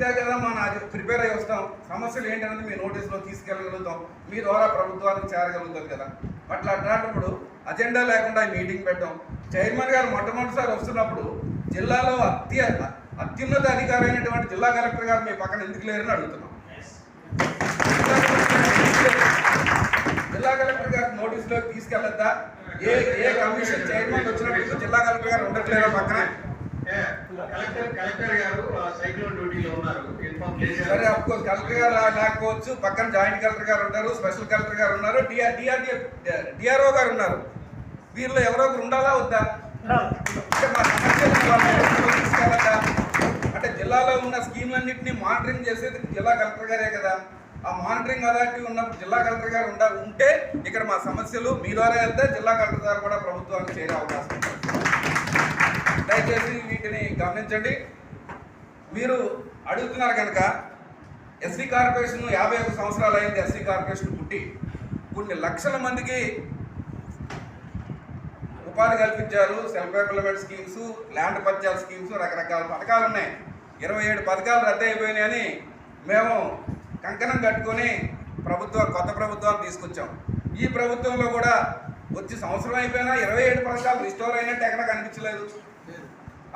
చెప్తే కదా మనం అది ప్రిపేర్ అయ్యి వస్తాం. సమస్యలు ఏంటనేది మీ నోటీసులో తీసుకెళ్ళగలుగుతాం. మీ ద్వారా ప్రభుత్వానికి చేరగలుగుతుంది కదా. అట్లా అట్లాంటప్పుడు అజెండా లేకుండా మీటింగ్ పెట్టాం చైర్మన్ గారు మొట్టమొదటిసారి వస్తున్నప్పుడు జిల్లాలో అత్య అత్యున్నత అధికారి అయినటువంటి జిల్లా కలెక్టర్ గారు మీ పక్కన ఎందుకు లేరని అడుగుతున్నాం. జిల్లా కలెక్టర్ గారు నోటీసులోకి తీసుకెళ్ళద్దా? ఏ ఏ కమిషన్ చైర్మన్ వచ్చినప్పుడు జిల్లా కలెక్టర్ గారు ఉండట్లేదా పక్కన? కలెక్టర్ కలెక్టర్ గారు సైక్లోన్ డ్యూటీలో ఉన్నారు. సరే అఫ్కోర్స్ కలెక్టర్ గారు లేకపోవచ్చు పక్కన జాయింట్ కలెక్టర్ గారు ఉన్నారు స్పెషల్ కలెక్టర్ గారు ఉన్నారు డిఆర్ డిఆర్ డిఆర్ఓ గారు ఉన్నారు. వీరిలో ఎవరో ఒకరు ఉండాలా వద్దా? అంటే జిల్లాలో ఉన్న స్కీమ్లన్నింటినీ మానిటరింగ్ చేసేది జిల్లా కలెక్టర్ గారే కదా. ఆ మానిటరింగ్ అథారిటీ ఉన్నప్పుడు జిల్లా కలెక్టర్ గారు ఉండ ఉంటే ఇక్కడ మా సమస్యలు మీ ద్వారా వెళ్తే జిల్లా కలెక్టర్ గారు కూడా ప్రభుత్వానికి చేరే అవకాశం ఉంది? దయచేసి వీటిని గమనించండి. మీరు అడుగుతున్నారు కనుక ఎస్సీ కార్పొరేషన్ యాభై ఒక సంవత్సరాలు అయింది ఎస్సీ కార్పొరేషన్ పుట్టి. కొన్ని లక్షల మందికి ఉపాధి కల్పించారు సెల్ఫ్ ఎంప్లాయ్మెంట్ స్కీమ్స్ ల్యాండ్ పర్చాల స్కీమ్స్ రకరకాల పథకాలు ఉన్నాయి. ఇరవై ఏడు పథకాలు రద్దు అయిపోయినాయని మేము కంకణం కట్టుకొని ప్రభుత్వం కొత్త ప్రభుత్వాన్ని తీసుకొచ్చాం. ఈ ప్రభుత్వంలో కూడా వచ్చి సంవత్సరం అయిపోయినా ఇరవై ఏడు పథకాలు రిస్టోర్ అయినట్టు ఎక్కడ కనిపించలేదు.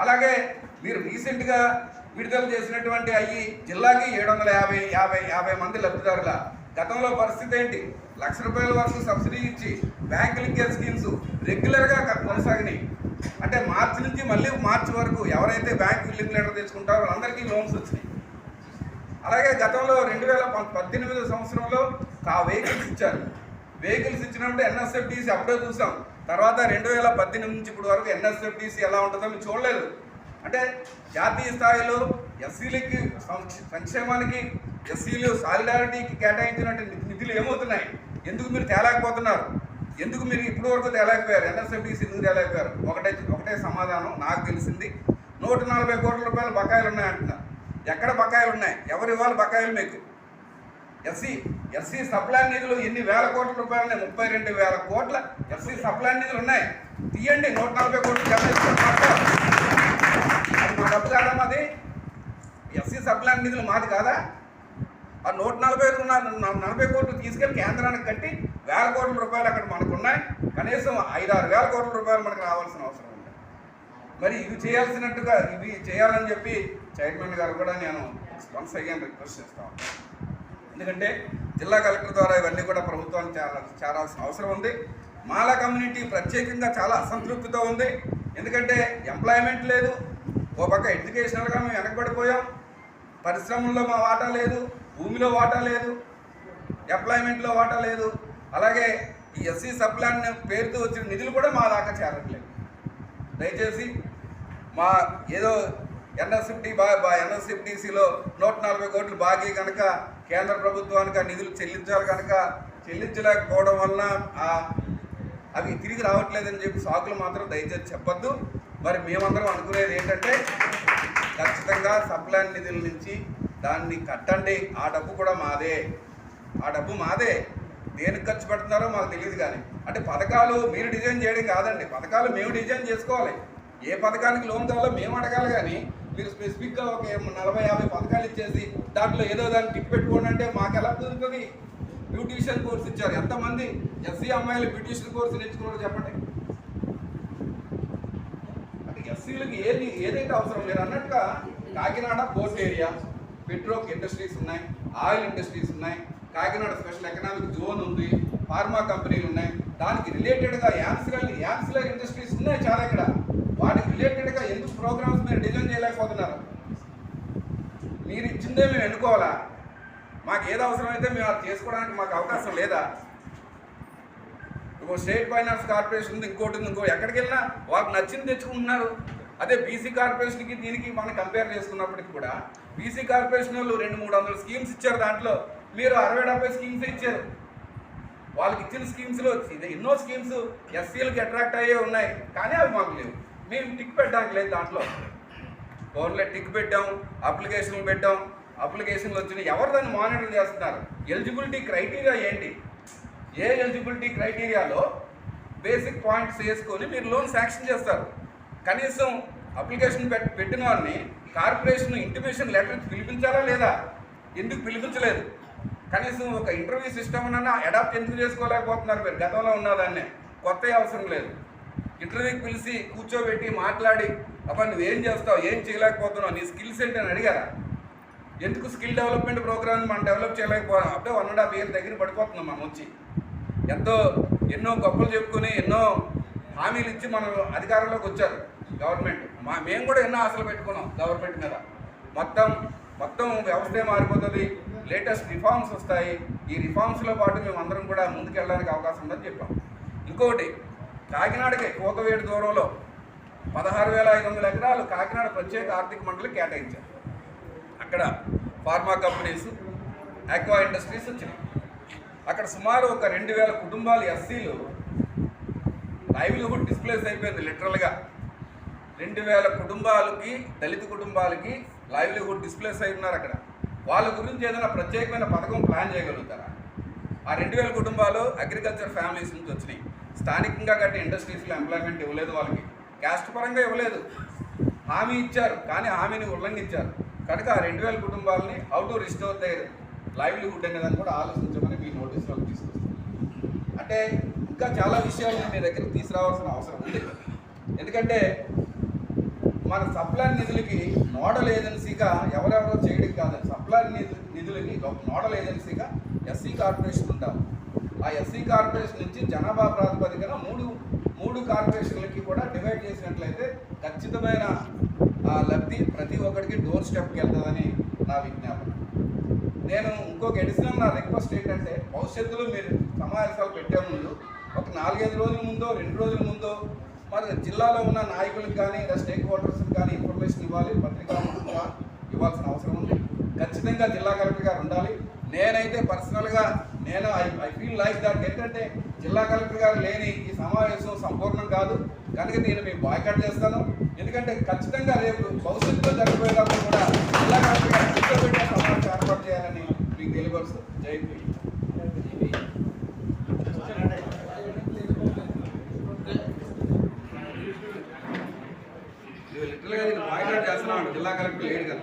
అలాగే మీరు రీసెంట్గా విడుదల చేసినటువంటి అయ్యి జిల్లాకి ఏడు వందల యాభై యాభై యాభై మంది లబ్ధిదారుల. గతంలో పరిస్థితి ఏంటి? లక్ష రూపాయల వరకు సబ్సిడీ ఇచ్చి బ్యాంక్ లింకేజ్ స్కీమ్స్ రెగ్యులర్గా కొనసాగినాయి. అంటే మార్చి నుంచి మళ్ళీ మార్చి వరకు ఎవరైతే బ్యాంక్ బిల్లింగ్ లెటర్ తెచ్చుకుంటారో వాళ్ళందరికీ లోన్స్ వచ్చినాయి. అలాగే గతంలో రెండు వేల ప- పద్దెనిమిదో సంవత్సరంలో ఆ వెహికల్స్ ఇచ్చారు. వెహికల్స్ ఇచ్చినప్పుడు ఎన్ఎస్ఎఫ్టీసీ అప్పుడే చూసాం. తర్వాత రెండు వేల పద్దెనిమిది నుంచి ఇప్పుడు వరకు ఎన్ఎస్ఎఫ్టీసీ ఎలా ఉంటుందో మేము చూడలేదు. అంటే జాతీయ స్థాయిలో ఎస్సీలకి సంక్షేమానికి ఎస్సీలు సాలిడారిటీకి కేటాయించినటువంటి నిధులు ఏమవుతున్నాయి? ఎందుకు మీరు తేలేకపోతున్నారు? ఎందుకు మీరు ఇప్పటి వరకు తేలేకపోయారు? ఎన్ఎస్ఎఫ్టీసీ ఎందుకు తేలేకపోయారు? ఒకటే ఒకటే సమాధానం నాకు తెలిసింది. నూట నలభై కోట్ల రూపాయల బకాయిలు ఉన్నాయంటున్నారు ఎక్కడ బకాయిలు ఉన్నాయి ఎవరు ఇవ్వాలి బకాయిలు మీకు? ఎస్సీ ఎస్సీ సప్లాన్ నిధులు ఎన్ని వేల కోట్ల రూపాయలు ఉన్నాయి ముప్పై రెండు వేల కోట్ల ఎస్సీ సప్లాన్ నిధులు ఉన్నాయి. తీయండి నూట నలభై కోట్లు జమ అది మా డబ్బు కాదా మాది? ఎస్సీ సప్లాన్ నిధులు మాది కాదా? ఆ నూట నలభై నలభై కోట్లు తీసుకెళ్ళి కేంద్రానికి కట్టి వేల కోట్ల రూపాయలు అక్కడ మనకు ఉన్నాయి కనీసం ఐదు ఆరు వేల కోట్ల రూపాయలు మనకు రావాల్సిన అవసరం ఉంది. మరి ఇవి చేయాల్సినట్టుగా ఇవి చేయాలని చెప్పి చైర్మన్ గారు కూడా నేను వన్స్ అయ్యాను రిక్వెస్ట్ చేస్తాను ఎందుకంటే జిల్లా కలెక్టర్ ద్వారా ఇవన్నీ కూడా ప్రభుత్వానికి చాలా చేరాల్సిన అవసరం ఉంది. మాల కమ్యూనిటీ ప్రత్యేకంగా చాలా అసంతృప్తితో ఉంది. ఎందుకంటే ఎంప్లాయ్మెంట్ లేదు. ఓ పక్క ఎడ్యుకేషనల్గా మేము వెనకబడిపోయాం. పరిశ్రమల్లో మా వాటా లేదు. భూమిలో వాటా లేదు. ఎంప్లాయ్మెంట్లో వాటా లేదు. అలాగే ఈ ఎస్సీ సప్లాన్ పేరుతో వచ్చిన నిధులు కూడా మా దాకా చేరట్లేదు. దయచేసి మా ఏదో ఎన్ఎస్ఎఫ్టీ బా బా ఎన్ఎస్ఎఫ్టీసీలో నూట నలభై కోట్లు బాకీ కనుక కేంద్ర ప్రభుత్వానికి ఆ నిధులు చెల్లించాలి కనుక చెల్లించలేకపోవడం వలన అవి తిరిగి రావట్లేదని చెప్పి సాకులు మాత్రం దయచేసి చెప్పొద్దు. మరి మేమందరం అనుకునేది ఏంటంటే ఖచ్చితంగా సప్లాన్ నిధుల నుంచి దాన్ని కట్టండి. ఆ డబ్బు కూడా మాదే. ఆ డబ్బు మాదే. దేనికి ఖర్చు పెడుతున్నారో మాకు తెలియదు కానీ. అంటే పథకాలు మీరు డిజైన్ చేయడం కాదండి. పథకాలు మేము డిజైన్ చేసుకోవాలి. ఏ పథకానికి లోన్ కావాలో మేము అడగాలి కానీ మీరు స్పెసిఫిక్గా ఒక నలభై యాభై పథకాలు ఇచ్చేసి దాంట్లో ఏదో దాన్ని టిక్ పెట్టుకోండి అంటే మాకు ఎలా కుదురుతుంది? బ్యూటిషియన్ కోర్స్ ఇచ్చారు. ఎంతమంది ఎస్సీ అమ్మాయిలు బ్యూటిషియన్ కోర్సు నేర్చుకున్నారో చెప్పండి. అంటే ఎస్సీలకు ఏది ఏదైతే అవసరం లేదు అన్నట్టుగా కాకినాడ పోర్ట్ ఏరియా పెట్రోక్ ఇండస్ట్రీస్ ఉన్నాయి ఆయిల్ ఇండస్ట్రీస్ ఉన్నాయి కాకినాడ స్పెషల్ ఎకనామిక్ జోన్ ఉంది ఫార్మా కంపెనీలు ఉన్నాయి. దానికి రిలేటెడ్గా యాన్సిలర్ యాన్సిలర్ ఇండస్ట్రీస్ ఉన్నాయి చాలా ఇక్కడ. వాటికి రిలేటెడ్గా ఎందుకు ప్రోగ్రామ్స్ మీరు డిజైన్ చేయలేకపోతున్నారు? మీరు ఇచ్చిందే మేము ఎన్నుకోవాలా? మాకు ఏది అవసరమైతే మేము అది చేసుకోవడానికి మాకు అవకాశం లేదా? ఇంకో స్టేట్ ఫైనాన్స్ కార్పొరేషన్ ఉంది ఇంకోటి ఉంది ఇంకో ఎక్కడికి వెళ్ళినా వాళ్ళకి నచ్చింది తెచ్చుకుంటున్నారు. అదే బీసీ కార్పొరేషన్కి దీనికి మనం కంపేర్ చేసుకున్నప్పటికి కూడా బీసీ కార్పొరేషన్ వాళ్ళు రెండు మూడు వందల స్కీమ్స్ ఇచ్చారు దాంట్లో. మీరు అరవై డెబ్బై స్కీమ్స్ ఇచ్చారు? వాళ్ళకి ఇచ్చిన స్కీమ్స్లో ఎన్నో స్కీమ్స్ ఎస్సీలకు అట్రాక్ట్ అయ్యే ఉన్నాయి. కానీ అవి మాకు లేవు. మేము టిక్ పెట్టడానికి లేదు దాంట్లో. ఫోన్లో టిక్ పెట్టాం అప్లికేషన్లు పెట్టాం అప్లికేషన్లు వచ్చినాయి. ఎవరు దాన్ని మానిటర్ చేస్తున్నారు? ఎలిజిబిలిటీ క్రైటీరియా ఏంటి? ఏ ఎలిజిబిలిటీ క్రైటీరియాలో బేసిక్ పాయింట్స్ వేసుకొని మీరు లోన్ శాంక్షన్ చేస్తారు? కనీసం అప్లికేషన్ పెట్ పెట్టిన వారిని కార్పొరేషన్ ఇంటిమేషన్ లెటర్ పిలిపించాలా లేదా? ఎందుకు పిలిపించలేదు? కనీసం ఒక ఇంటర్వ్యూ సిస్టమ్ అన్నా అడాప్ట్ ఎందుకు చేసుకోలేకపోతున్నారు మీరు? గతంలో ఉన్నదాన్నే కొత్త అవసరం లేదు. ఇంటర్వ్యూకి పిలిచి కూర్చోబెట్టి మాట్లాడి అబ్బా నువ్వేం చేస్తావు? ఏం చేయలేకపోతున్నావు? నీ స్కిల్స్ ఏంటి? అని అడిగారా. ఎందుకు స్కిల్ డెవలప్మెంట్ ప్రోగ్రామ్ మనం డెవలప్ చేయలేకపోవడం అప్పుడే వన్ అండ్ హాఫ్ ఇయర్ దగ్గర పడిపోతున్నాం మనం వచ్చి ఎంతో ఎన్నో గొప్పలు చెప్పుకొని ఎన్నో హామీలు ఇచ్చి మనం అధికారంలోకి వచ్చారు గవర్నమెంట్. మా మేము కూడా ఎన్నో ఆశలు పెట్టుకున్నాం గవర్నమెంట్ మీద. మొత్తం మొత్తం వ్యవస్థే మారిపోతుంది. లేటెస్ట్ రిఫార్మ్స్ వస్తాయి. ఈ రిఫార్మ్స్లో పాటు మేము అందరం కూడా ముందుకెళ్ళడానికి అవకాశం ఉందని చెప్పాం. ఇంకొకటి కాకినాడకి కోతవేడు దూరంలో పదహారు వేల ఐదు వందల ఎకరాలు కాకినాడ ప్రత్యేక ఆర్థిక మండలి కేటాయించారు. అక్కడ ఫార్మా కంపెనీస్ ఆక్వా ఇండస్ట్రీస్ వచ్చినాయి. అక్కడ సుమారు ఒక రెండు వేల కుటుంబాలు ఎస్సీలు లైవ్లీహుడ్ డిస్ప్లేస్ అయిపోయింది లిటరల్గా. రెండు వేల కుటుంబాలకి దళిత కుటుంబాలకి లైవ్లీహుడ్ డిస్ప్లేస్ అయి ఉన్నారు అక్కడ. వాళ్ళ గురించి ఏదైనా ప్రత్యేకమైన పథకం ప్లాన్ చేయగలుగుతారా? ఆ రెండు వేల కుటుంబాలు అగ్రికల్చర్ ఫ్యామిలీస్ నుంచి వచ్చినాయి. స్థానికంగా కట్టిన ఇండస్ట్రీస్లో ఎంప్లాయ్మెంట్ ఇవ్వలేదు వాళ్ళకి. క్యాస్ట్ పరంగా ఇవ్వలేదు. హామీ ఇచ్చారు కానీ హామీని ఉల్లంఘించారు. కనుక ఆ రెండు వేల కుటుంబాలని how to restore their livelihood అనేదాన్ని కూడా ఆలోచించమని మీ నోటీసులకు తీసుకొస్తాం అంటే ఇంకా చాలా విషయాలు మీ దగ్గర తీసుకురావాల్సిన అవసరం ఉంది. ఎందుకంటే మన సప్లాన్ నిధులకి నోడల్ ఏజెన్సీగా ఎవరెవరో చేయడం కాదు. సప్లాన్ నిధులకి ఒక నోడల్ ఏజెన్సీగా ఎస్సీ కార్పొరేషన్ ఉంటాం ఆ ఎస్సీ కార్పొరేషన్ నుంచి జనాభా ప్రాతిపదికన మూడు మూడు కార్పొరేషన్లకి కూడా డివైడ్ చేసినట్లయితే ఖచ్చితమైన ఆ లబ్ధి ప్రతి ఒక్కరికి డోర్ స్టెప్కి వెళ్తుందని నా విజ్ఞాపన. నేను ఇంకొక ఎడిషనల్ నా రిక్వెస్ట్ ఏంటంటే భవిష్యత్తులో మీరు సమావేశాలు పెట్టే ముందు ఒక నాలుగైదు రోజుల ముందో రెండు రోజుల ముందో మరి జిల్లాలో ఉన్న నాయకులకు కానీ లేదా స్టేక్ హోల్డర్స్కి కానీ ఇన్ఫర్మేషన్ ఇవ్వాలి పత్రికా ఇవ్వాల్సిన అవసరం ఉంది. ఖచ్చితంగా జిల్లా కలెక్టర్ గారు ఉండాలి. నేనైతే పర్సనల్గా నేను I I feel like that ఏంటంటే జిల్లా కలెక్టర్ గారు లేని ఈ సమావేశం సంపూర్ణం కాదు. కనుక నేను మేము బాయ్కట్ చేస్తాను. ఎందుకంటే ఖచ్చితంగా రేపు భవిష్యత్తులో జరగబోయేటప్పుడు కూడా జిల్లా కలెక్టర్ గారు కూర్చోబెట్టే సమావేశం ఏర్పాటు చేయాలని మీకు తెలియపరుస్తూ జై హింద్. ఇది లిటరల్గా నేను చేస్తున్నాను జిల్లా కలెక్టర్ లేడు కదా.